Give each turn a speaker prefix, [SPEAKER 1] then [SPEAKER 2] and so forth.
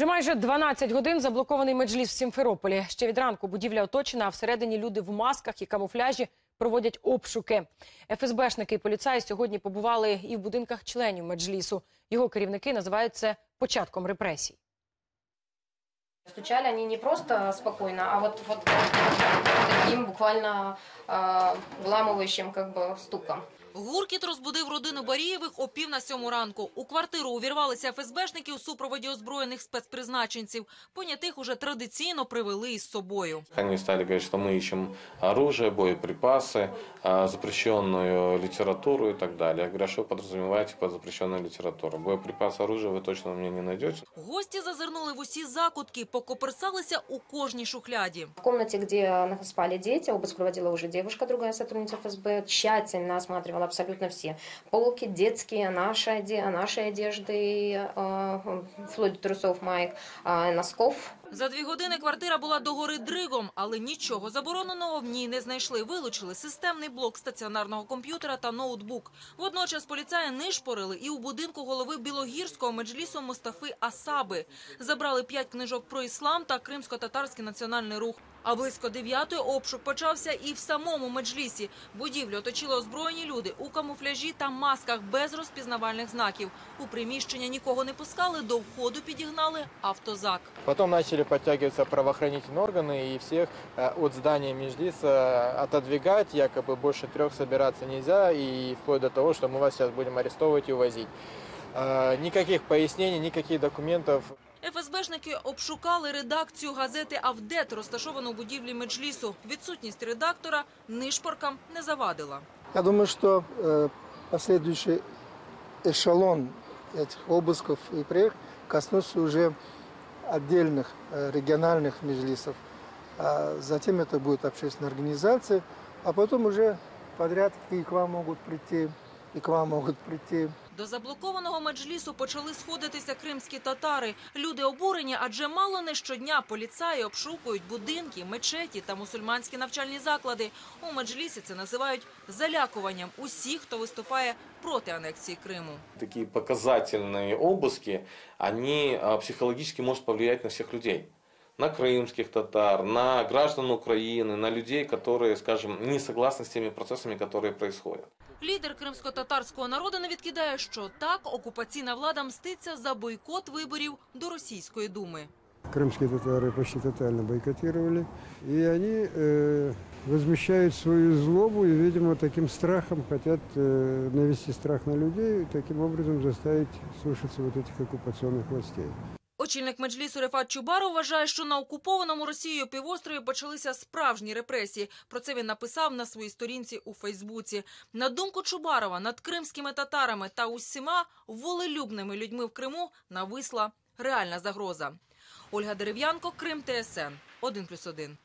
[SPEAKER 1] Вже майже 12 годин заблокований меджліс в Сімферополі. Ще від ранку будівля оточена, а всередині люди в масках і камуфляжі проводять обшуки. ФСБшники і поліцаї сьогодні побували і в будинках членів меджлісу. Його керівники називають це початком репресій.
[SPEAKER 2] Стучали они не просто спокойно, а вот, вот таким буквально э, вламывающим как бы стуком.
[SPEAKER 3] Гуркіт розбудив родину Барієвих о пів на сьому ранку. У квартиру увірвалися ФСБшники у супроводі озброєних спецпризначенців. Понятих уже традиційно привели із собою.
[SPEAKER 4] Они стали говорить, что мы ищем оружие, боеприпасы, а, запрещенную литературу и так далее. Я говорю, а что вы подразумеваете под запрещенную литературу? Боеприпасы, оружие вы точно у меня не найдете.
[SPEAKER 3] Гості зазирнули в усі закутки, покоперсалися у кожній шухляді.
[SPEAKER 2] В комнате, где спали дети, обыск проводила уже девушка, другая сотрудница ФСБ, тщательно осматривала абсолютно все. Полки детские, наши, оде- наши одежды, э, вплоть до трусов, маек, э, носков.
[SPEAKER 3] За дві години квартира була догори дригом, але нічого забороненого в ній не знайшли. Вилучили системний блок стаціонарного комп'ютера та ноутбук. Водночас поліцаї нишпорили і у будинку голови Білогірського меджлісу Мустафи Асаби. Забрали п'ять книжок про іслам та кримсько-татарський національний рух. А близько дев'ятої обшук почався і в самому меджлісі. Будівлю оточили озброєні люди у камуфляжі та масках без розпізнавальних знаків. У приміщення нікого не пускали, до входу підігнали автозак.
[SPEAKER 5] Потом начали подтягиваться правоохранительные органы и всех э, от здания Межлиса отодвигать, якобы больше трех собираться нельзя, и вплоть до того, что мы вас сейчас будем арестовывать и увозить. Э, Никаких пояснений, никаких документов.
[SPEAKER 3] ФСБшники обшукали редакцію газети «Авдет», розташовану у будівлі Меджлісу. Відсутність редактора нишпоркам не завадила.
[SPEAKER 6] Я думаю, что э, последующий эшелон этих обысков и проект коснется уже отдельных э, региональных межлисов. А затем это будут общественные организации, а потом уже подряд и к вам могут прийти, и к вам могут прийти
[SPEAKER 3] До заблокованого Меджлісу почали сходитися кримські татари. Люди обурені, адже мало не щодня поліцаї обшукують будинки, мечеті та мусульманські навчальні заклади. У Меджлісі це називають залякуванням усіх, хто виступає проти анексії Криму.
[SPEAKER 4] Такие показательные обыски, они а, психологически может повлиять на всех людей На крымских татар, на граждан Украины, на людей, которые, скажем, не согласны с теми процессами, которые происходят.
[SPEAKER 3] Лідер кримсько-татарського народу не відкидає, що так окупаційна влада мститься за бойкот виборів до російської думи.
[SPEAKER 7] Крымские татары почти тотально бойкотировали. И они э, возмещают свою злобу и, видимо, таким страхом хотят э, навести страх на людей и таким образом заставить слушаться вот этих оккупационных властей.
[SPEAKER 3] Очільник Меджлісу Рефат Чубаров вважає, що на окупованому Росією півострові почалися справжні репресії. Про це він написав на своїй сторінці у Фейсбуці. На думку Чубарова, над кримськими татарами та усіма волелюбними людьми в Криму нависла реальна загроза. Ольга Дерев'янко, Крим ТСН 1+,1.